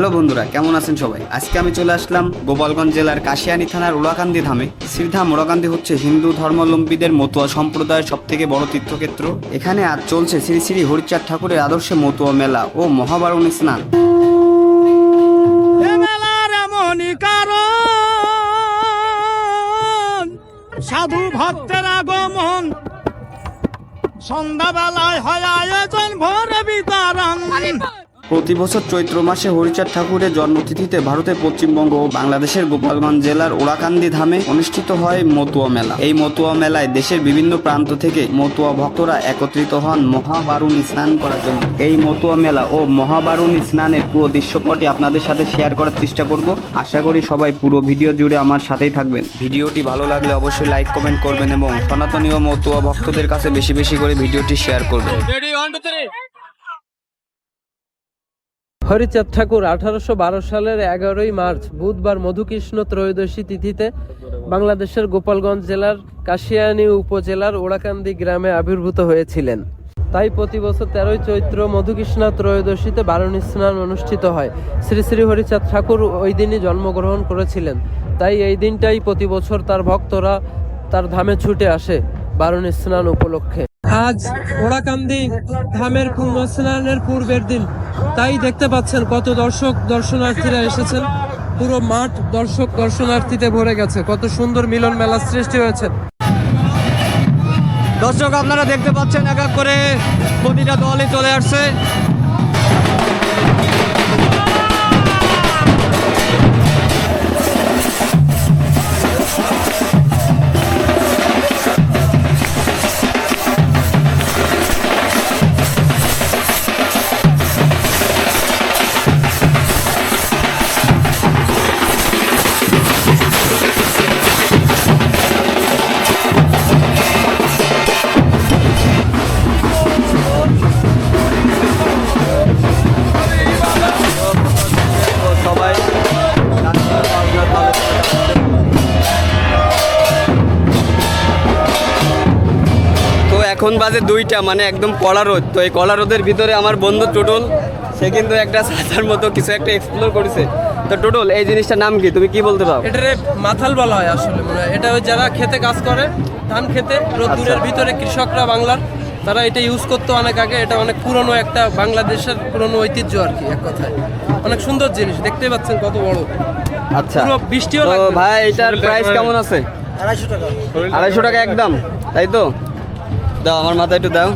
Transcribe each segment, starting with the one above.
Hello বন্ধুরা কেমন আছেন সবাই? আজকে আমি চলে আসলাম গোপালগঞ্জ জেলার কাশিয়ানি থানার উড়াকান্দি ধামে। শ্রীধাম উড়াকান্দি হচ্ছে হিন্দু ধর্মাবলম্বীদের মতুয়া সম্প্রদায়ের সব থেকে বড় তীর্থক্ষেত্র। এখানে আজ চলছে শ্রী শ্রী হরিচাঁদ ঠাকুরের আদর্শে মতুয়া মেলা ও মহাবারণী স্নান। সাধু ভক্তের আগমন। সন্ধ্যাবেলায় হয় আয়োজন ভোরে বিতরণ। প্রতি বছর চৈত্র মাসে হরিচাঁদ ঠাকুরের জন্মতিথিতে ভারতের পশ্চিমবঙ্গ ও বাংলাদেশের গোপালগঞ্জ জেলার ওড়াকান্দি ধামে অনুষ্ঠিত হয় মতুয়া মেলা। এই মতুয়া মেলায় দেশের বিভিন্ন প্রান্ত থেকে মতুয়া ভক্তরা একত্রিত হন মহাবারুণী স্নান করার জন্য। এই মতুয়া মেলা ও মহাবারুণী স্নানের পুরো দৃশ্যপটটি আপনাদের সাথে শেয়ার করার চেষ্টা করব। আশা করি সবাই পুরো ভিডিও জুড়ে আমার সাথেই থাকবেন। ভিডিওটি ভালো লাগলে অবশ্যই লাইক কমেন্ট করবেন এবং সনাতনী ও মতুয়া ভক্তদের কাছে বেশি বেশি করে ভিডিওটি শেয়ার করবেন। হরিচাঁদ ঠাকুর আঠারোশো বারো সালের এগারোই মার্চ বুধবার মধুকৃষ্ণ ত্রয়োদশী তিথিতে বাংলাদেশের গোপালগঞ্জ জেলার কাশিয়ানী উপজেলার ওড়াকান্দি গ্রামে আবির্ভূত হয়েছিলেন। তাই প্রতি বছর তেরোই চৈত্র মধুকৃষ্ণ ত্রয়োদশীতে বারণী স্নান অনুষ্ঠিত হয়। শ্রী শ্রী হরিচাঁদ ঠাকুর ওই দিনই জন্মগ্রহণ করেছিলেন। তাই এই দিনটাই প্রতি বছর তার ভক্তরা তার ধামে ছুটে আসে। বারণী স্নান উপলক্ষে। আজ ওড়াকান্দি ধামের পূর্ণ স্নানের পূর্বের দিন। তাই দেখতে পাচ্ছেন কত দর্শক দর্শনার্থীরা এসেছেন। পুরো মাঠ দর্শক দর্শনার্থীতে ভরে গেছে। কত সুন্দর মিলন মেলা সৃষ্টি হয়েছে। দর্শক আপনারা দেখতে পাচ্ছেন এক এক করে প্রতিটা দলই চলে আসছে। বাজে দুইটা মানে একদম কলা রোদ। তো এই কলা রোদের ভিতরে আমার বন্ধু টুটুল সে কিন্তু একটা সাঁতার মতো কিছু একটা এক্সপ্লোর করেছে। তো টুটুল এই জিনিসটার নাম কি? তুমি কি বলতে পারো এটারে মাথাল বলা হয় আসলে মনে এটা ওই যারা খেতে কাজ করে ধান খেতে রোদ্দুরের ভিতরে কৃষকরা বাংলার তারা এটা ইউজ করতো অনেক আগে। এটা অনেক পুরনো একটা বাংলাদেশের পুরনো ঐতিহ্য আর কি এক কথায়। অনেক সুন্দর জিনিস দেখতেই পাচ্ছেন কত বড়। আচ্ছা। বৃষ্টিও ভাই এটার প্রাইস কেমন আছে? আড়াইশো টাকা। আড়াইশো টাকা একদম তাই তো? দাও, আমার মাথায় একটু দাও।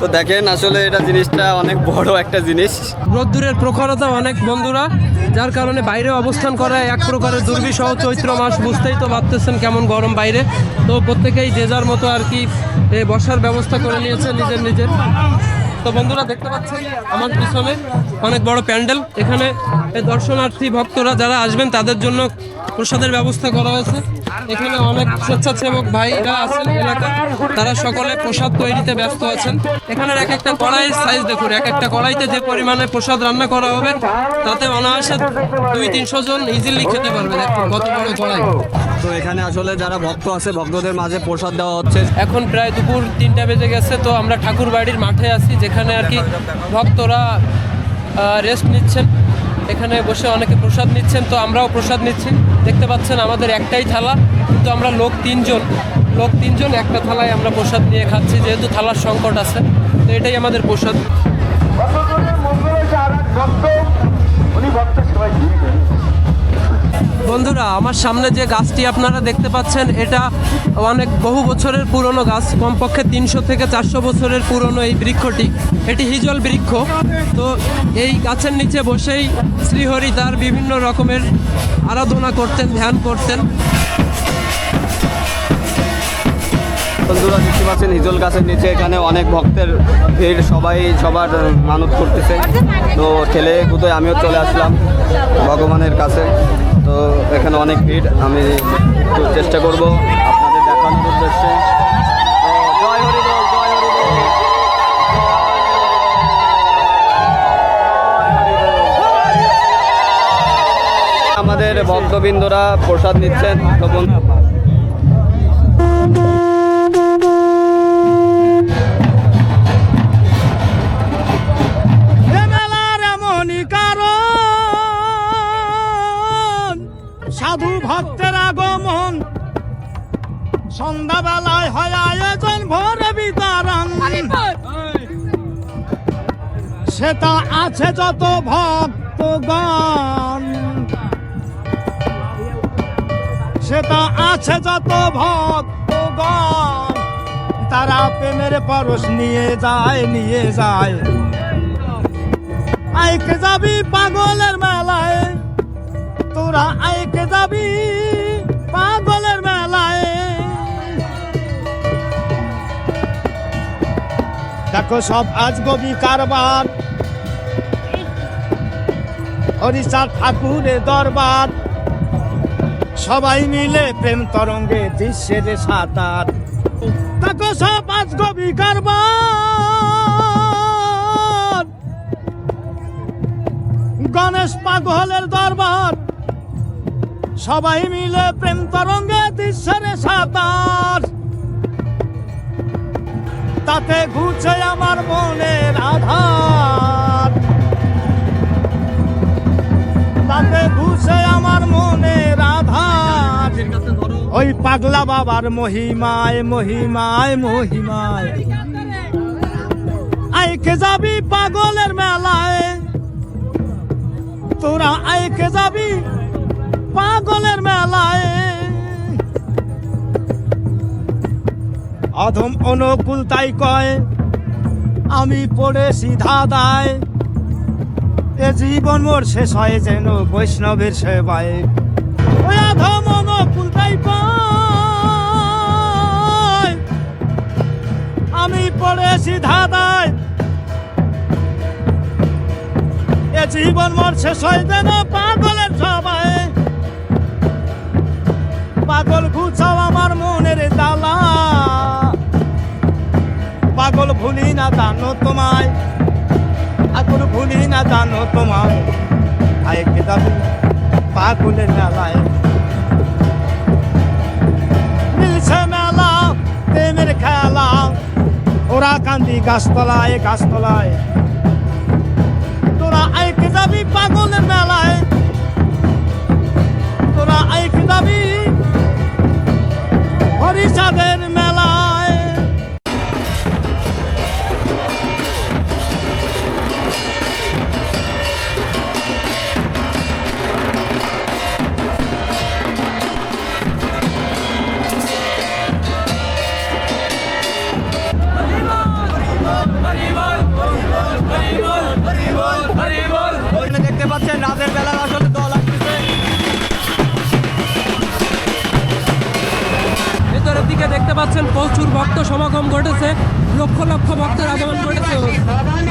তো দেখেন আসলে এটা জিনিসটা অনেক বড় একটা জিনিস। রোদ্দুরের প্রখরতা অনেক বন্ধুরা, যার কারণে বাইরে অবস্থান করা এক প্রকারের দুর্বিষহ চৈত্র মাস, বুঝতেই তো ভাবতেছেন কেমন গরম বাইরে। তো প্রত্যেকেই যে যার মতো আর কি বসার ব্যবস্থা করে নিয়েছে নিজের নিজের। তো বন্ধুরা, দেখতে পাচ্ছেন, আমার পিছনে অনেক বড় প্যান্ডেল। এখানে দর্শনার্থী ভক্তরা যারা আসবেন তাদের জন্য প্রসাদের ব্যবস্থা করা হয়েছে। এখানে অনেক স্বেচ্ছাসেবক ভাইরা আছেন এলাকায় তারা সকলে প্রসাদ তৈরিতে ব্যস্ত আছেন। এখানের এক একটা কড়াইয়ের সাইজ দেখুন এক একটা কড়াইতে যে পরিমাণে প্রসাদ রান্না করা হবে তাতে অনায়াসে দুই তিনশো জন ইজিলি খেতে পারবে দেখুন কত বড় কড়াই। তো এখানে আসলে যারা ভক্ত আছে ভক্তদের মাঝে প্রসাদ দেওয়া হচ্ছে। এখন প্রায় দুপুর তিনটা বেজে গেছে তো আমরা ঠাকুর বাড়ির মাঠে আছি যেখানে আর কি ভক্তরা রেস্ট নিচ্ছেন। এখানে বসে অনেকে প্রসাদ নিচ্ছেন, তো আমরাও প্রসাদ নিচ্ছি। দেখতে পাচ্ছেন আমাদের একটাই থালা, কিন্তু আমরা লোক তিনজন। লোক তিনজন, একটা থালায় আমরা প্রসাদ নিয়ে খাচ্ছি, যেহেতু থালার সংকট আছে, তো এটাই আমাদের প্রসাদ। বন্ধুরা, আমার সামনে যে গাছটি আপনারা দেখতে পাচ্ছেন, এটা অনেক বহু বছরের পুরনো গাছ, কমপক্ষে তিনশো থেকে চারশো বছরের পুরনো এই বৃক্ষটি। এটি হিজল বৃক্ষ। তো এই গাছের নিচে বসেই শ্রীহরি তার বিভিন্ন রকমের আরাধনা করতেন, ধ্যান করতেন। বন্ধুরা, দেখতে পাচ্ছেন, হিজল গাছের নিচে এখানে অনেক ভক্তের ভিড়, সবাই সবার মানত করতেছে। তো ঠেলে কুতোয় আমিও চলে আসলাম ভগবানের কাছে। তো এখানে অনেক ভিড়, আমি চেষ্টা করব আপনাদের দেখানোর উদ্দেশ্যে। আমাদের ভক্তবৃন্দরা প্রসাদ নিচ্ছেন। তো বন্ধু এ মেলার এমনই কারণ, সাধু ভক্তের আগমন। সন্ধ্যাবেলায় হয় আয়োজন, ভোরে বিতরণ। সেটা আছে যত ভক্তগণ। সেটা আছে যত ভক্তগণ তারা প্রেমের পরশ নিয়ে যায় নিয়ে যায়। আইকে যাবি পাগলের মেলায়, তোরা আইকে যাবি পাগলের মেলায়। দেখো সব আজগবি কারবার, হরিচাঁদ ঠাকুরের দরবার। সবাই মিলে প্রেম তরঙ্গে দৃশ্যে দৃশ্যের সাঁতার। দেখো সব আজগবি কারবার। গণেশ পাগলের দরবার। সবাই মিলে প্রেম তরঙ্গে দৃশ্যের সাঁতার। তাতে ঘুরছে আমার মনের আধার। তাতে ঘুরছে আমার মনের ওই পাগলা বাবার মহিমায় মহিমায় মহিমায়। আইকে যাবি পাগলের মেলায়। তোরা আইকে যাবি পাগলের মেলায়। অধম অনুকূল তাই কয়, আমি পড়ে সিধা দায়। এ জীবন মোর শেষ হয় যেন বৈষ্ণবের সেবায়। ওই অধম অনুকূল তাই কয় পড়ে এ জীবন মোর শেষ হয় যেন পাগলের সবাই পাগল ঘুচাও আমার মনের জ্বালা পাগল ভুলি না জানো তোমায়। পাগল ভুলি না জানো তোমায়। আয় কে যাবি পাগলের মেলায় ওরা কান্দি গাছতলায় গাছতলায়। তোরা আইকে যাবি পাগলের মেলায়। তোরা আইকে যাবি হরিষাদের মেলায়। দেখতে পাচ্ছেন, প্রচুর ভক্ত সমাগম ঘটেছে। লক্ষ লক্ষ ভক্তের আগমন ঘটেছে।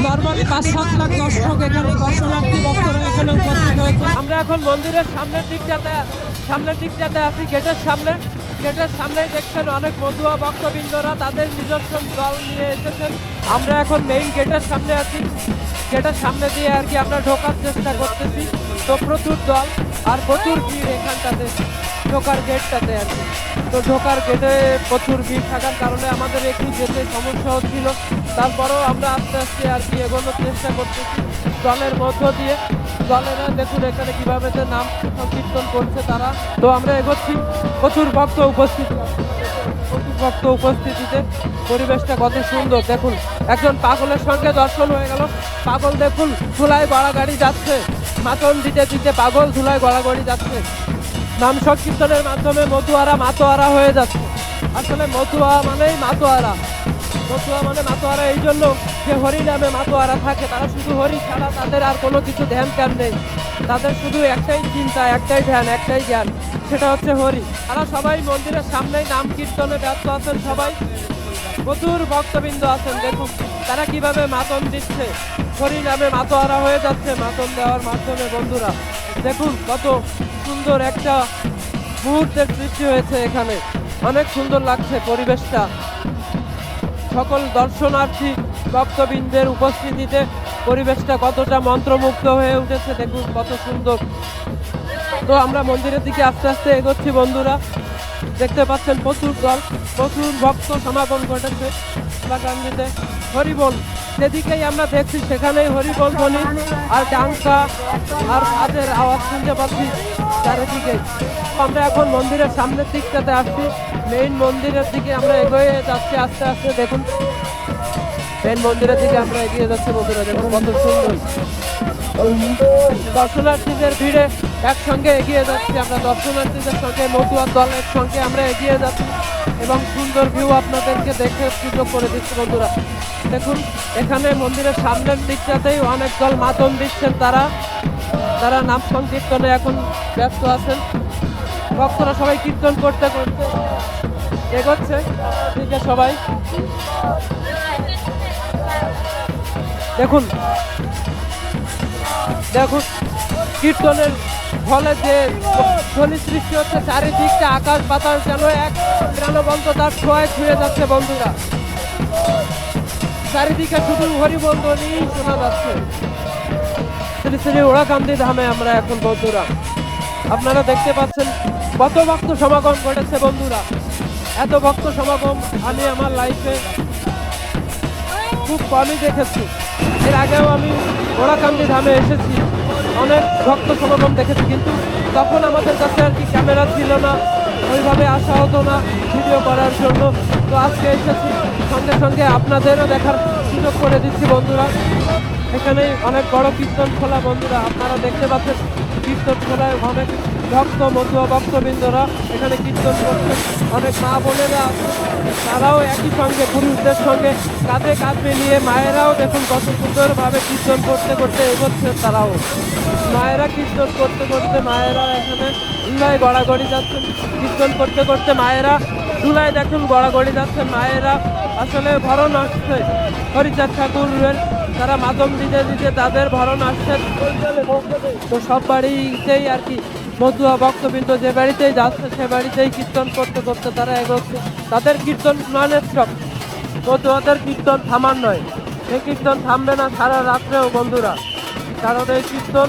নর্মালি পাঁচ সাত লাখ দর্শক এখানে দর্শনার্থী ভক্তরা এখানে উপস্থিত হয়েছে। আমরা এখন মন্দিরের সামনের দিকটাতে সামনের দিকটাতে আছি গেটের সামনে। গেটের সামনেই দেখছেন অনেক মধুয়া ভক্তবৃন্দরা, তাদের নিজস্ব দল নিয়ে এসেছেন। আমরা এখন মেইন গেটের সামনে আছি। গেটের সামনে দিয়ে আর কি আমরা ঢোকার চেষ্টা করতেছি। তো প্রচুর দল আর প্রচুর ভিড় এখানটাতে। ঢোকার গেটটাতে আর কি। তো ঢোকার গেটে প্রচুর ভিড় থাকার কারণে আমাদের একটু যেতে সমস্যা হচ্ছিল তারপরেও আমরা আস্তে আস্তে আর কি এগোনোর চেষ্টা করতেছি দলের মধ্য দিয়ে। দলেরা দেখুন এখানে কীভাবে যে নাম সংকীর্তন করছে তারা। তো আমরা এগোচ্ছি। প্রচুর ভক্ত উপস্থিত। প্রচুর ভক্ত উপস্থিতিতে পরিবেশটা কত সুন্দর। দেখুন, একজন পাগলের সঙ্গে দর্শন হয়ে গেল। পাগল দেখুন, ধুলায় গড়া গাড়ি যাচ্ছে। মাতন দিতে দিতে পাগল ধুলায় গড়া গাড়ি যাচ্ছে। নাম সংকীর্তনের মাধ্যমে মতুয়ারা মাতোয়ারা হয়ে যাচ্ছে। আসলে মতুয়া মানেই মাতোয়ারা। মতুয়া মানে মাতোয়ারা এই জন্য যে হরি নামে মাতোয়ারা থাকে, তারা শুধু হরি ছাড়া তাদের আর কোনো কিছু ধ্যান জ্ঞান নেই। তাদের শুধু একটাই চিন্তা, একটাই ধ্যান, একটাই জ্ঞান, সেটা হচ্ছে হরি। তারা সবাই মন্দিরের সামনেই নাম কীর্তনে ব্যস্ত আছেন সবাই। প্রচুর ভক্তবৃন্দ আছেন, দেখুন, তারা কীভাবে মাতন দিচ্ছে। হরি নামে মাতোয়ারা হয়ে যাচ্ছে মাতন দেওয়ার মাধ্যমে বন্ধুরা। দেখুন কত সুন্দর একটা মুহূর্তের সৃষ্টি হয়েছে এখানে। অনেক সুন্দর লাগছে পরিবেশটা। সকল দর্শনার্থী, ভক্তবৃন্দের উপস্থিতিতে পরিবেশটা কতটা মন্ত্রমুগ্ধ হয়ে উঠেছে, দেখুন কত সুন্দর। তো আমরা মন্দিরের দিকে আস্তে আস্তে এগোচ্ছি বন্ধুরা। দেখতে পাচ্ছেন প্রচুর দল, প্রচুর ভক্ত সমাগম ঘটেছে। বাগান্দিতে হরি বল যেদিকেই আমরা দেখছি, সেখানেই হরিবল ধ্বনি আর ডাঙ্কা আর হাতের আওয়াজ শুনতে পাচ্ছি চারিদিকে। আমরা এখন মন্দিরের সামনের দিকটাতে আসছি। মেইন মন্দিরের দিকে আমরা এগিয়ে যাচ্ছি আস্তে আস্তে, দেখুন। মেইন মন্দিরের দিকে আমরা এগিয়ে যাচ্ছি বন্ধুরা, দেখুন কত সুন্দর। দর্শনার্থীদের ভিড়ে একসঙ্গে এগিয়ে যাচ্ছি আমরা। দর্শনার্থীদের সঙ্গে মতুয়ার দলের সঙ্গে আমরা এগিয়ে যাচ্ছি। এবং সুন্দর ভিউ আপনাদেরকে দেখে সুযোগ করে দিচ্ছি বন্ধুরা। দেখুন, এখানে মন্দিরের সামনের দিকটাতেই অনেক দল মাতন দিচ্ছেন তারা। তারা নাম সংকীর্তনে এখন ব্যস্ত আছেন। ভক্তরা সবাই কীর্তন করতে করতে এগোচ্ছে। আছে সবাই। দেখুন দেখুন, কীর্তনের ফলে যে ধ্বনি সৃষ্টি হচ্ছে চারিদিকটা আকাশ বাতাস যেন এক প্রাণবন্ত তার ছোঁয়ায় ছুঁয়ে যাচ্ছে বন্ধুরা। চারিদিকে শুধু হরিবল শোনা যাচ্ছে। শ্রী শ্রী ওড়াকান্দি ধামে আমরা এখন বন্ধুরা। আপনারা দেখতে পাচ্ছেন কত ভক্ত সমাগম ঘটেছে বন্ধুরা। এত ভক্ত সমাগম আমি আমার লাইফে খুব কমই দেখেছি। এর আগেও আমি ওড়াকান্দি ধামে এসেছি। অনেক ভক্ত সমাগম দেখেছি, কিন্তু তখন আমাদের কাছে আর কি ক্যামেরা ছিল না, ওইভাবে আসা হতো না ভিডিও করার জন্য। তো আজকে এসেছি, সঙ্গে সঙ্গে আপনাদেরও দেখার সুযোগ করে দিচ্ছি বন্ধুরা। এখানে অনেক বড় কীর্তন খোলা, বন্ধুরা, আপনারা দেখতে পাচ্ছেন। কীর্তন খোলায় অনেক ভক্ত মধু ভক্তবৃন্দরা এখানে কীর্তন করছে অনেক মা বোনেরা তারাও একই সঙ্গে পুরুষদের সঙ্গে কাঁধে কাঁধ মিলিয়ে মায়েরাও দেখুন কত সুন্দরভাবে কীর্তন করতে করতে এগোচ্ছেন তারাও। মায়েরা কীর্তন করতে করতে মায়েরা এখানে গড়াগড়ি যাচ্ছেন। কীর্তন করতে করতে মায়েরা ধুলায় দেখুন গড়াগড়ি যাচ্ছে, মায়েরা আসলে ভরণ আসছে। হরিচাঁদ ঠাকুরের, তারা মাদম দিতে দিতে তাদের ভরণ আসছে। তো সব বাড়িতেই আর কি, মধুয়া ভক্তবৃন্দ যে বাড়িতেই যাচ্ছে, সে বাড়িতেই কীর্তন করতে করতে তারা এগোচ্ছে। তাদের কীর্তন নয়নের সব মধুয়াদের কীর্তন থামার নয়। সে কীর্তন থামবে না সারা রাত্রেও বন্ধুরা। কারণ এই কীর্তন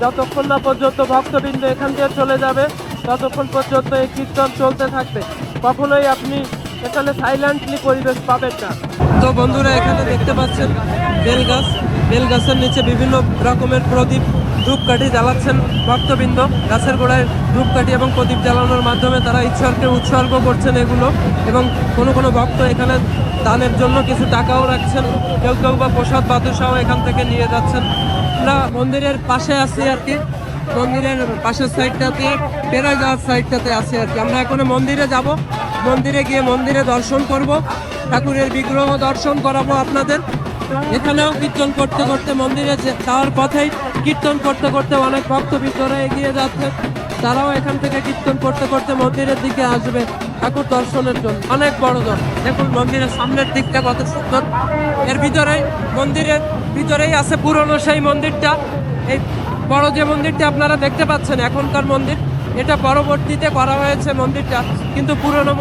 যতক্ষণ না পর্যন্ত ভক্তবৃন্দ এখান দিয়ে চলে যাবে, ততক্ষণ পর্যন্ত এই কীর্তন চলতে থাকবে। কখনোই আপনি এখানে সাইলেন্টলি পরিবেশ পাবেন না। তো বন্ধুরা, এখানে দেখতে পাচ্ছেন বেল গাছ বেল গাছের নিচে বিভিন্ন রকমের প্রদীপ, ধূপকাঠি জ্বালাচ্ছেন ভক্তবৃন্দ। গাছের গোড়ায় ধূপকাঠি এবং প্রদীপ জ্বালানোর মাধ্যমে তারা ঈশ্বরকে উৎসর্গ করছেন এগুলো এবং কোনো কোনো ভক্ত এখানে দানের জন্য কিছু টাকাও রাখছেন। কেউ কেউ বা প্রসাদ বাদুসাও এখান থেকে নিয়ে যাচ্ছেন। আমরা মন্দিরের পাশে আছি আর কি। মন্দিরের পাশের সাইডটাতে পেরা যাওয়ার সাইডটাতে আছে আর কি। আমরা এখন মন্দিরে যাব। মন্দিরে গিয়ে মন্দিরে দর্শন করব। ঠাকুরের বিগ্রহ দর্শন করাবো আপনাদের। এখানেও কীর্তন করতে করতে মন্দিরে যাওয়ার পথেই কীর্তন করতে করতে অনেক ভক্ত ভিতরে এগিয়ে যাচ্ছে। তারাও এখান থেকে কীর্তন করতে করতে মন্দিরের দিকে আসবে ঠাকুর দর্শনের জন্য। অনেক বড় দল। দেখুন মন্দিরের সামনের দিকটা কত সুন্দর। এর ভিতরে মন্দিরের ভিতরেই আছে পুরনো সেই মন্দিরটা। এই বড় যে মন্দিরটি আপনারা দেখতে পাচ্ছেন এখনকার মন্দির, এটা পরবর্তীতে করা হয়েছে মন্দিরটা, কিন্তু পুরনো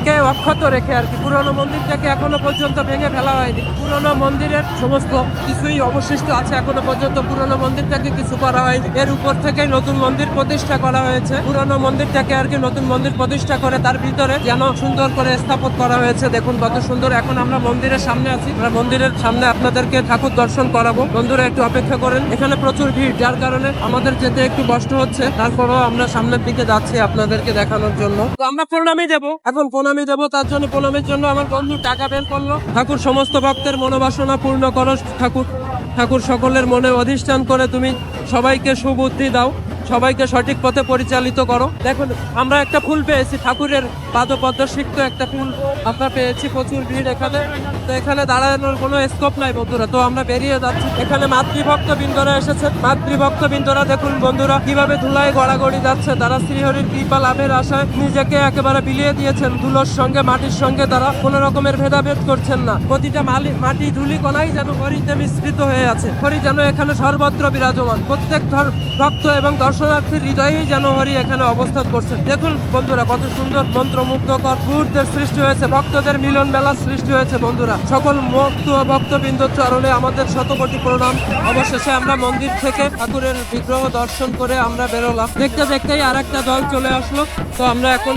মন্দিরটাকে অক্ষত রেখে আর কি। পুরনো মন্দিরটাকে এখনও পর্যন্ত ভেঙে ফেলা হয়নি। পুরনো মন্দিরের সমস্ত কিছুই অবশিষ্ট আছে এখনও পর্যন্ত। পুরনো মন্দিরটাকে কিছু করা হয়নি। এর উপর থেকে নতুন মন্দির প্রতিষ্ঠা করা হয়েছে। পুরনো মন্দিরটাকে আর কি নতুন মন্দির প্রতিষ্ঠা করে তার ভিতরে যেন সুন্দর করে স্থাপন করা হয়েছে। দেখুন কত সুন্দর। এখন আমরা মন্দিরের সামনে আছি। আমরা মন্দিরের সামনে আপনাদেরকে ঠাকুর দর্শন করাবো। বন্ধুরা, একটু অপেক্ষা করেন। এখানে প্রচুর ভিড়। যার কারণে আমাদের যেতে একটু কষ্ট হচ্ছে। তারপরেও আমরা সামনের দিকে যাচ্ছি আপনাদেরকে দেখানোর জন্য। আমরা প্রণামী দেব। এখন প্রণামী দেব, তার জন্য প্রণামের জন্য আমার বন্ধু টাকা বের করল। ঠাকুর, সমস্ত ভক্তের মনোবাসনা পূর্ণ করো। ঠাকুর ঠাকুর সকলের মনে অধিষ্ঠান করে তুমি সবাইকে সুবুদ্ধি দাও। সবাইকে সঠিক পথে পরিচালিত করো। দেখুন, আমরা একটা ফুল পেয়েছি, ঠাকুরের পাদপদ্ম সিক্ত একটা ফুল আমরা পেয়েছি, প্রচুর ভিড় এখানে। তো এখানে দাঁড়ানোর কোনো স্কোপ নাই বন্ধুরা, তো আমরা বেরিয়ে যাচ্ছি। এখানে মাতৃভক্ত বিন্দুরা এসেছে। মাতৃভক্ত বিন্দুরা দেখুন বন্ধুরা, কীভাবে ধুলায় গড়াগড়ি যাচ্ছে। তারা শ্রীহরির কৃপা লাভের আশায় নিজেকে একেবারে বিলিয়ে দিয়েছেন। ধুলোর সঙ্গে, মাটির সঙ্গে তারা কোনো রকমের ভেদাভেদ করছেন না। প্রতিটা মালি মাটি ধুলি কণাই যেন হরিতে মিশ্রিত হয়ে আছে। হরি যেন এখানে সর্বত্র বিরাজমান। প্রত্যেক ধর- ভক্ত এবং দর্শনার্থীর হৃদয়ে যেন হরি এখানে অবস্থান করছে। দেখুন বন্ধুরা, কত সুন্দর মন্ত্রমুগ্ধকর মুহূর্তের সৃষ্টি হয়েছে, ভক্তদের মিলন মেলার সৃষ্টি হয়েছে বন্ধুরা। সকল ভক্ত ভক্তবৃন্দ চরণে আমাদের শতকোটি প্রণাম। অবশেষে আমরা মন্দির থেকে ঠাকুরের বিগ্রহ দর্শন করে আমরা বেরোলাম। দেখতে দেখতেই আর একটা দল চলে আসলো। তো আমরা এখন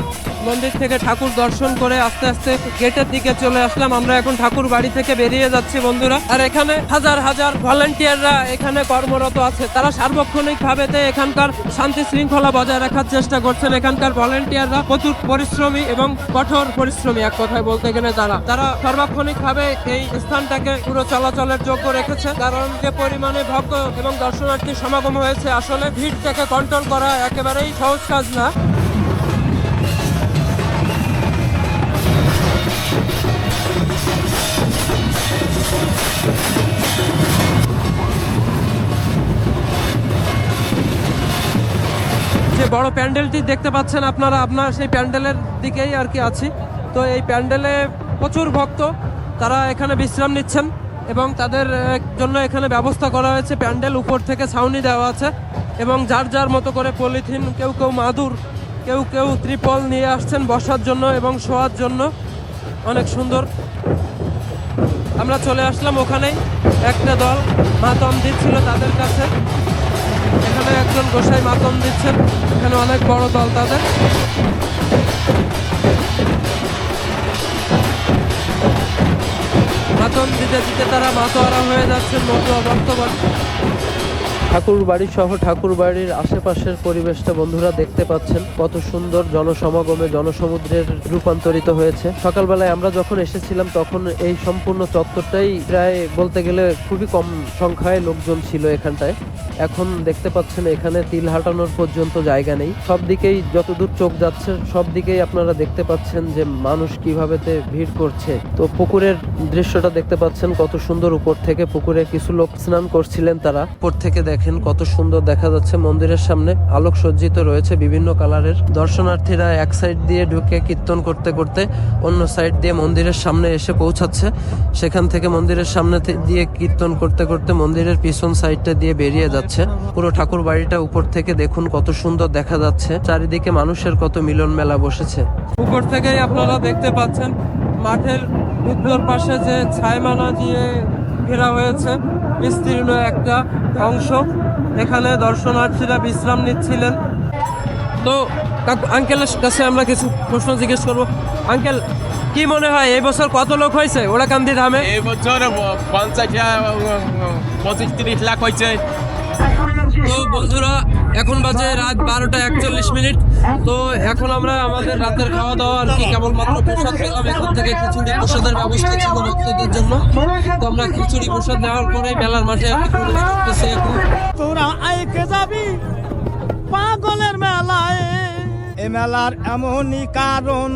মন্দির থেকে ঠাকুর দর্শন করে আস্তে আস্তে গেটের দিকে চলে আসলাম। আমরা এখন ঠাকুর বাড়ি থেকে বেরিয়ে যাচ্ছি বন্ধুরা। আর এখানে হাজার হাজার ভলেন্টিয়াররা এখানে কর্মরত আছে। তারা সার্বক্ষণিক ভাবে এখানকার শান্তি শৃঙ্খলা বজায় রাখার চেষ্টা করছেন। এখানকার ভলেন্টিয়াররা প্রচুর পরিশ্রমী এবং কঠোর পরিশ্রমী এক কথায় বলতে গেলে তারা। তারা সার্বক্ষণিক ভাবে এই স্থানটাকে পুরো চলাচলের যোগ্য রেখেছে। কারণ যে পরিমাণে ভক্ত এবং দর্শনার্থী সমাগম হয়েছে, আসলে ভিড়টাকে কন্ট্রোল করা একেবারেই সহজ কাজ না। যে বড় প্যান্ডেলটি দেখতে পাচ্ছেন আপনারা আপনার সেই প্যান্ডেলের দিকেই আর কি আছি। তো এই প্যান্ডেলে প্রচুর ভক্ত, তারা এখানে বিশ্রাম নিচ্ছেন এবং তাদের জন্য এখানে ব্যবস্থা করা হয়েছে। প্যান্ডেল উপর থেকে ছাউনি দেওয়া আছে এবং যার যার মতো করে পলিথিন, কেউ কেউ মাদুর, কেউ কেউ ত্রিপল নিয়ে আসছেন বসার জন্য এবং শোয়ার জন্য। অনেক সুন্দর। আমরা চলে আসলাম ওখানেই। একটা দল মাতম দিচ্ছিল তাদের কাছে। এখানে একজন গোসাই মাতম দিচ্ছেন। এখানে অনেক বড় দল তাদের। মাতম দিতে দিতে তারা মাতোয়ারা হয়ে যাচ্ছেন মতো বর্তমান ঠাকুর বাড়ি সহ ঠাকুর বাড়ির আশেপাশের পরিবেশটা বন্ধুরা দেখতে পাচ্ছেন। কত সুন্দর জনসমাগমে জনসমুদ্রের রূপান্তরিত হয়েছে। সকালবেলায় আমরা যখন এসেছিলাম, তখন এই সম্পূর্ণ চত্বরটাই প্রায় বলতে গেলে খুবই কম সংখ্যায় লোকজন ছিল এখানটায়। এখন দেখতে পাচ্ছেন এখানে তিল হাঁটানোর পর্যন্ত জায়গা নেই। সব দিকেই যতদূর চোখ যাচ্ছে, সব দিকেই আপনারা দেখতে পাচ্ছেন যে মানুষ কীভাবে ভিড় করছে। তো পুকুরের দৃশ্যটা দেখতে পাচ্ছেন কত সুন্দর উপর থেকে পুকুরে কিছু লোক স্নান করছিলেন তারা। উপর থেকে দেখেন কত সুন্দর দেখা যাচ্ছে। মন্দিরের সামনে আলোক সজ্জিত রয়েছে বিভিন্ন কালারের। দর্শনার্থীরা এক সাইড দিয়ে ঢুকে কীর্তন করতে করতে অন্য সাইড দিয়ে মন্দিরের সামনে এসে পৌঁছাচ্ছে। সেখান থেকে মন্দিরের সামনে দিয়ে কীর্তন করতে করতে মন্দিরের পিছন সাইডটা দিয়ে বেরিয়ে যাচ্ছে। পুরো ঠাকুর বাড়িটা উপর থেকে দেখুন কত সুন্দর দেখা যাচ্ছে। চারিদিকে মানুষের কত মিলন মেলা বসেছে। উপর থেকেই আপনারা দেখতে পাচ্ছেন মাঠের উত্তর পাশে যে ছায়মানা দিয়ে ঘেরা হয়েছে। বিস্তীর্ণ একটা অংশ। এখানে দর্শনার্থীরা বিশ্রাম নিচ্ছিলেন। তো আঙ্কেলের কাছে আমরা কিছু প্রশ্ন জিজ্ঞেস করব। আঙ্কেল কি মনে হয় এই বছর কত লোক হয়েছে ওরাকান্দি ধামে? এই বছর পঞ্চাশ পঁচিশ তিরিশ লাখ হয়েছে। তো বন্ধুরা এখন বাজে রাত বারোটা একচল্লিশ মিনিট। তো এখন আমরা আমাদের রাতের খাওয়া দাওয়া আর কি কেবলমাত্র প্রসাদ পেলাম। এখান থেকে খিচুড়ি প্রসাদের ব্যবস্থা ছিল ভক্তদের জন্য। তো আমরা খিচুড়ি প্রসাদ নেওয়ার পরে মেলার মাঠে আর কি ঘুরে এখন। তোরা আইকে যাবি পাগলের মেলায়। এ মেলার এমনই কারণ।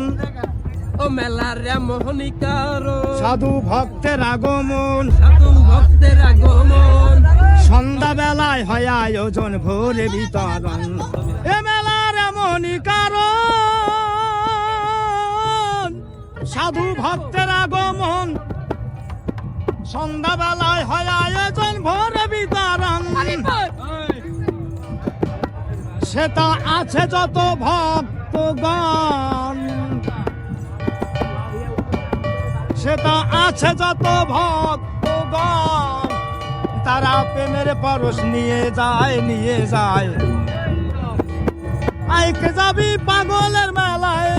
ও মেলার মোহনিকার সাধু ভক্তের আগমন। সাধু ভক্তের আগমন। সন্ধ্যা বেলায় হয় আয়োজন ভোরে বিতরণ। এ মেলার এমনই কারণ, সাধু ভক্তের আগমন। সন্ধ্যা বেলায় হয় আয়োজন ভোরে বিতরণ। সেটা আছে যত ভক্তগণ। সেটা আছে যত ভক্তগণ। তারা প্রেমের পরশ নিয়ে যায় নিয়ে যায়। আইকে যাবি পাগলের মেলায়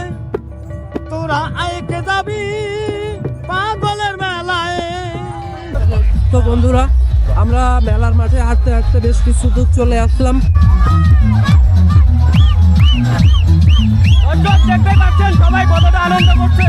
তোরা আইকে যাবি পাগলের মেলায়। তো বন্ধুরা আমরা মেলার মাঠে হাঁটতে হাঁটতে বেশ কিছু দূর চলে আসলাম। দেখতে পাচ্ছেন সবাই কতটা আনন্দ করছে।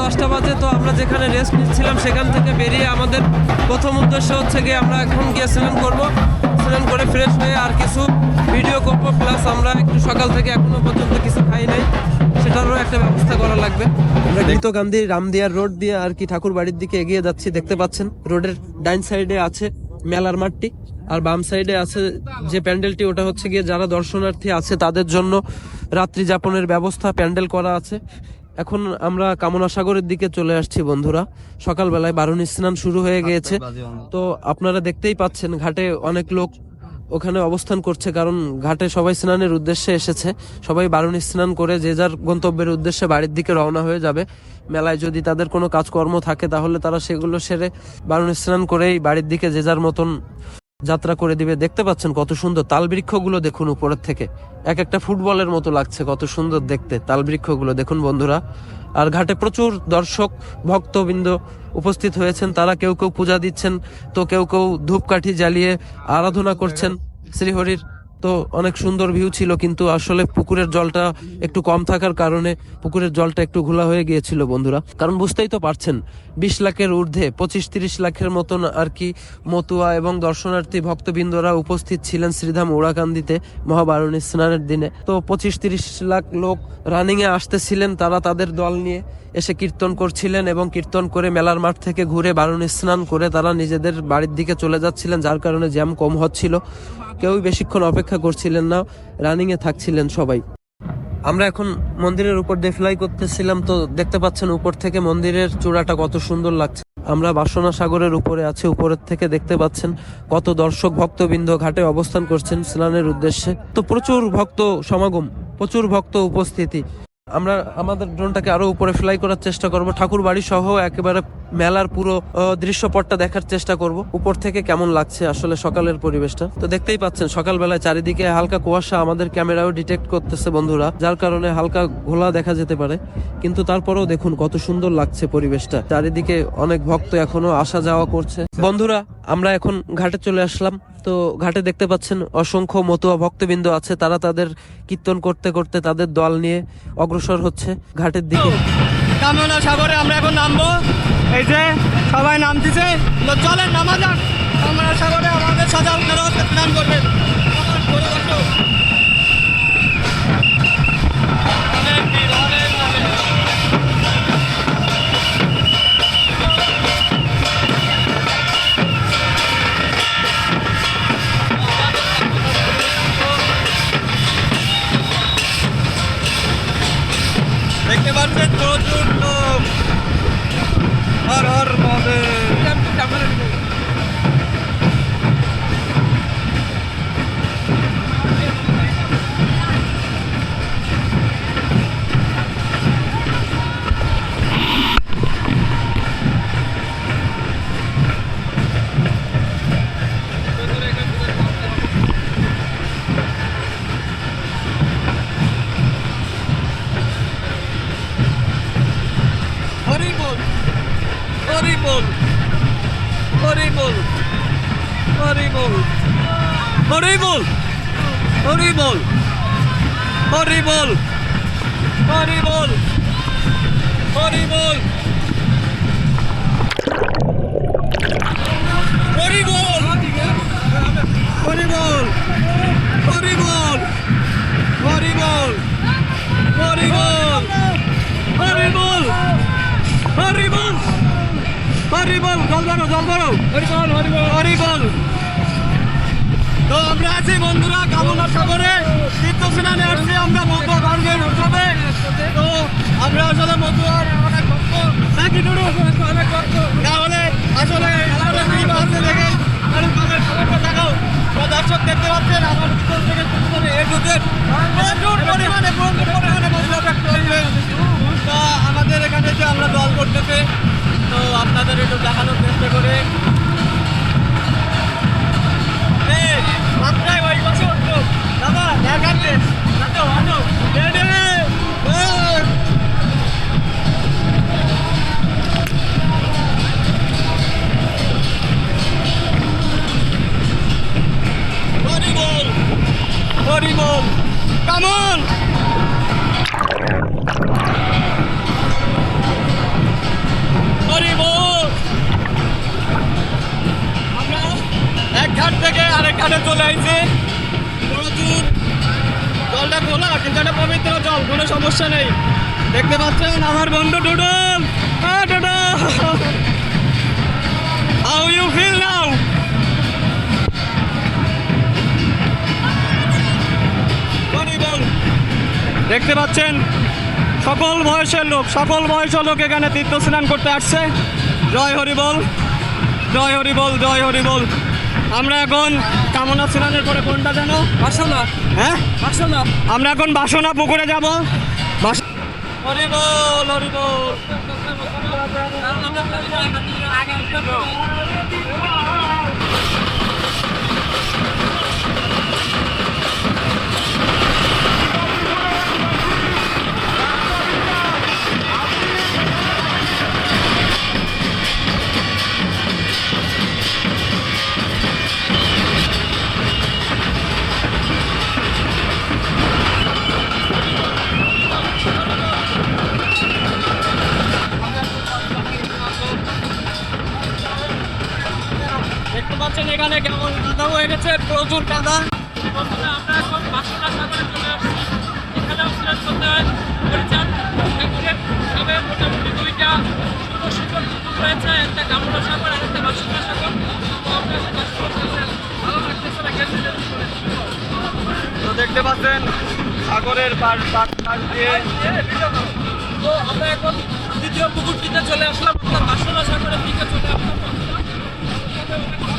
দশটা বাজে তো আমরা যেখানে রেস্ট নিচ্ছিলাম, সেখান থেকে বেরিয়ে আমাদের প্রথম উদ্দেশ্য হচ্ছে গিয়ে আমরা এখন গিয়ে স্নান করব। স্নান করে ফ্রেশ হয়ে আর কিছু ভিডিও করব প্লাস আমরা একটু সকাল থেকে এখনও পর্যন্ত কিছু খাই নাই, সেটারও একটা ব্যবস্থা করা লাগবে। আমরা গীত গান্ধী রামদিয়ার রোড দিয়ে আর কি ঠাকুর বাড়ির দিকে এগিয়ে যাচ্ছি, দেখতে পাচ্ছেন। রোডের ডাইন সাইডে আছে মেলার মাঠটি, আর বাম সাইডে আছে যে প্যান্ডেলটি, ওটা হচ্ছে গিয়ে যারা দর্শনার্থী আছে, তাদের জন্য রাত্রি যাপনের ব্যবস্থা, প্যান্ডেল করা আছে। এখন আমরা কামনা সাগরের দিকে চলে আসছি বন্ধুরা। সকালবেলায় বারুণী স্নান শুরু হয়ে গিয়েছে। তো আপনারা দেখতেই পাচ্ছেন ঘাটে অনেক লোক ওখানে অবস্থান করছে কারণ ঘাটে সবাই স্নানের উদ্দেশ্যে এসেছে। সবাই বারুণী স্নান করে যে যার গন্তব্যের উদ্দেশ্যে বাড়ির দিকে রওনা হয়ে যাবে। মেলায় যদি তাদের কোনো কাজকর্ম থাকে তাহলে তারা সেগুলো সেরে বারুণী স্নান করেই বাড়ির দিকে যে যার মতন যাত্রা করে দিবে। দেখতে পাচ্ছেন কত সুন্দর তাল বৃক্ষগুলো দেখুন উপরের থেকে। এক একটা ফুটবলের মতো লাগছে কত সুন্দর দেখতে তাল বৃক্ষগুলো দেখুন বন্ধুরা, আর ঘাটে প্রচুর দর্শক, ভক্তবৃন্দ উপস্থিত হয়েছেন। তারা কেউ কেউ পূজা দিচ্ছেন, তো কেউ কেউ ধূপকাঠি জ্বালিয়ে আরাধনা করছেন। শ্রীহরির তো অনেক সুন্দর ভিউ ছিল, কিন্তু আসলে পুকুরের জলটা একটু কম থাকার কারণে পুকুরের জলটা একটু ঘোলা হয়ে গিয়েছিল বন্ধুরা। কারণ বুঝতেই তো পারছেন, বিশ লাখের ঊর্ধ্বে, পঁচিশ তিরিশ লাখের মতন আর কি মতুয়া এবং দর্শনার্থী ভক্তবৃন্দরা উপস্থিত ছিলেন শ্রীধাম ওড়াকান্দিতে মহাবারণী স্নানের দিনে। তো পঁচিশ তিরিশ লাখ লোক রানিং এ আসতেছিলেন, তারা তাদের দল নিয়ে এসে কীর্তন করছিলেন এবং কীর্তন করে মেলার মাঠ থেকে ঘুরে বারুণী স্নান করে তারা নিজেদের বাড়ির দিকে চলে যাচ্ছিলেন, যার কারণে জ্যাম কম হচ্ছিল। কেউই বেশিক্ষণ অপেক্ষা করছিলেন না রানিং এ থাকছিলেন সবাই। আমরা এখন মন্দিরের উপর দিয়ে ফ্লাই করতেছিলাম, তো দেখতে পাচ্ছেন উপর থেকে মন্দিরের চূড়াটা কত সুন্দর লাগছে। আমরা বাসনা সাগরের উপরে আছে, উপরের থেকে দেখতে পাচ্ছেন কত দর্শক ভক্তবৃন্দ ঘাটে অবস্থান করছেন স্নানের উদ্দেশ্যে। তো প্রচুর ভক্ত সমাগম, প্রচুর ভক্ত উপস্থিতি। আমরা আমাদের ড্রোনটাকে আরও উপরে ফ্লাই করার চেষ্টা করব। ঠাকুর বাড়ি সহ একেবারে মেলার পুরো দৃশ্যপটটা দেখার চেষ্টা করব। উপর থেকে কেমন লাগছে আসলে সকালের পরিবেশটা? তো দেখতেই পাচ্ছেন, সকালবেলায় চারিদিকে হালকা কুয়াশা আমাদের ক্যামেরাও ডিটেক্ট করতেছে বন্ধুরা, যার কারণে হালকা ঘোলা দেখা যেতে পারে। কিন্তু তারপরেও দেখুন, কত সুন্দর লাগছে পরিবেশটা। চারিদিকে অনেক ভক্ত এখনও আসা যাওয়া করছে। বন্ধুরা, আমরা এখন ঘাটে চলে আসলাম। তো ঘাটে দেখতে পাচ্ছেন, অসংখ্য মতুয়া ভক্তবৃন্দ আছে। তারা তাদের কীর্তন করতে করতে তাদের দল নিয়ে অগ্রসর হচ্ছে ঘাটের দিকে। সাগরে আমরা এখন নামবো। এই যে সবাই নামতেছে। তো চলেন নামা যান আশা সাগরে আমাদের সাথে আপনারাও স্নান করবেন। হরি বল হরি বল হরি বল হরি বল হরি বল হরি বল হরি বল হরি বল হরি বল হরিবল হরিবল জল বারো জল বারো হরিবল হরিবল হরিবল তো আমরা আছি বন্ধুরা কামনা সাগরে। তীর্থ স্নানে আসছি আমরা মধ্য গার্গের উৎসবে। তো আমরা আসলে মধুয়ার অনেক ভক্ত। নাকি অনেক ভক্ত। তাহলে আসলে আমাদের টিম আছে দেখে তোমাদের খবরটা দেখাও। দর্শক দেখতে পাচ্ছেন আমার ভিতর থেকে শুরু করে এ টু প্রচুর পরিমাণে প্রচুর পরিমাণে ব্যক্ত হয়েছে আমাদের এখানে যে আমরা দল করতেছে তো আপনাদের একটু দেখানোর চেষ্টা করে। লোক সকল বয়সের লোক এখানে তীর্থ স্নান করতে আসছে। জয় হরি বল জয় হরি বল জয় হরি বল। আমরা এখন কামনা স্নানের পরে কোনটা জানো? বাসনা। হ্যাঁ? বাসনা। আমরা এখন বাসনা পুকুরে যাব। বাস হরি পাচ্ছেন এখানে কেমন কাদা হয়ে গেছে প্রচুর কাদা আমরা এখন বাসনা সাগরে চলে আসছি। এখানেও স্নান করতে হয় হরিচাঁদ ঠাকুরের তবে মোটামুটি দুইটা ছোট শিকড় পুকুর রয়েছে একটা কামনা সাগর আর একটা বাসনা সাগর। তো দেখতে পাচ্ছেন সাগরের পাশ দিয়ে তো আমরা এখন দ্বিতীয় পুকুরটিতে চলে আসলাম অর্থাৎ বাসনা সাগরের দিকে চলে আসলাম জয় হরি বল জয় হরি বল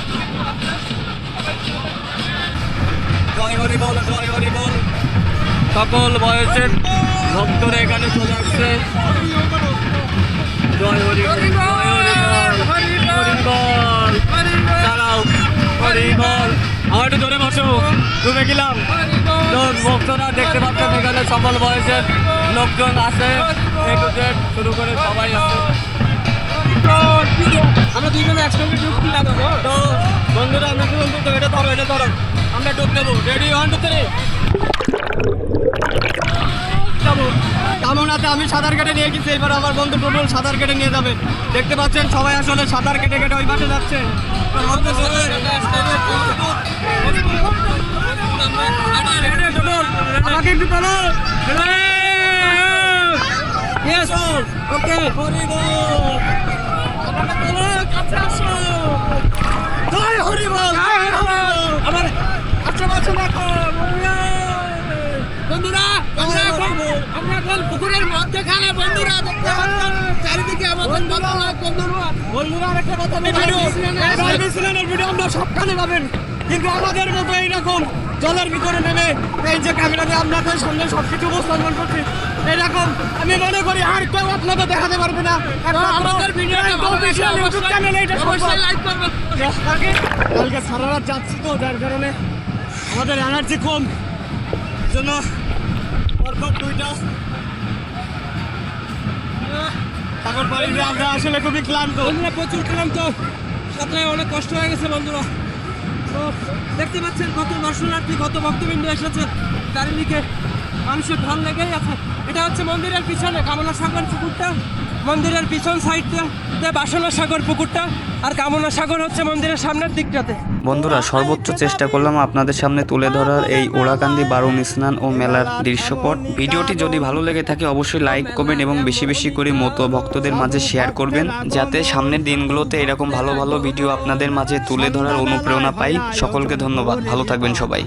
সকল বয়সের ভক্তরা এখানে চলে আসছে। জয় হরি বল হরি বল হরি দাঁড়াও হরি বল। আমার একটু ধরে বসো ডুবে গেলাম। ভক্তরা দেখতে পাচ্ছেন এখানে সকল বয়সের লোকজন আছে। শুরু করে সবাই আছে। আমরা দুইজনে একসঙ্গে লাগাবো এটা ধরো আমরা ডুব দেবো। রেডি ওয়ান টু থ্রি আমি সাঁতার কেটে নিয়ে গেছি। এবার আমার বন্ধু টুটুল সাঁতার কেটে নিয়ে যাবে। দেখতে পাচ্ছেন, সবাই আসলে সাঁতার কেটে কেটে ওই পাশে যাচ্ছে। আমাকে একটু ওকে বন্ধুরা আমরা এখন আমরা এখন পুকুরের মধ্যখানে বন্ধুরা দেখতে পাচ্ছেন চারিদিকে আমাদের বন্ধুরা বন্ধুরা আরেকটা কথা ভিডিও আমরা সবখানে পাবেন কিন্তু আমাদের মতো এইরকম জলের ভিতরে নেমে এই যে ক্যামেরাতে আপনাদের সামনে সবকিছু উপস্থাপন করছি এরকম আমি মনে করি আর কেউ আপনাকে দেখাতে পারবে না। আমাদের কালকে সারা রাত যাচ্ছি তো যার কারণে আমাদের এনার্জি কম। জন্য পরপর দুইটা। আমরা আসলে খুবই ক্লান্ত। প্রচুর ক্লান্ত। সাথে অনেক কষ্ট হয়ে গেছে বন্ধুরা। তো দেখতে পাচ্ছেন কত দর্শনার্থী কত ভক্তবৃন্দ এসেছে। চারিদিকে মানুষের ঢল লেগেই আছে। এটা হচ্ছে মন্দিরের পিছনে কামনা সাগর পুকুরটা। মন্দিরের পিছন সাইডটাতে বাসনা সাগর পুকুরটা, আর কামনা সাগর হচ্ছে মন্দিরের সামনের দিকটাতে। বন্ধুরা, সর্বোচ্চ চেষ্টা করলাম আপনাদের সামনে তুলে ধরার এই ওড়াকান্দি বারুণ স্নান ও মেলার দৃশ্যপট। ভিডিওটি যদি ভালো লেগে থাকে, অবশ্যই লাইক করবেন এবং বেশি বেশি করে মতো ভক্তদের মাঝে শেয়ার করবেন, যাতে সামনের দিনগুলোতে এরকম ভালো ভালো ভিডিও আপনাদের মাঝে তুলে ধরার অনুপ্রেরণা পাই। সকলকে ধন্যবাদ। ভালো থাকবেন সবাই।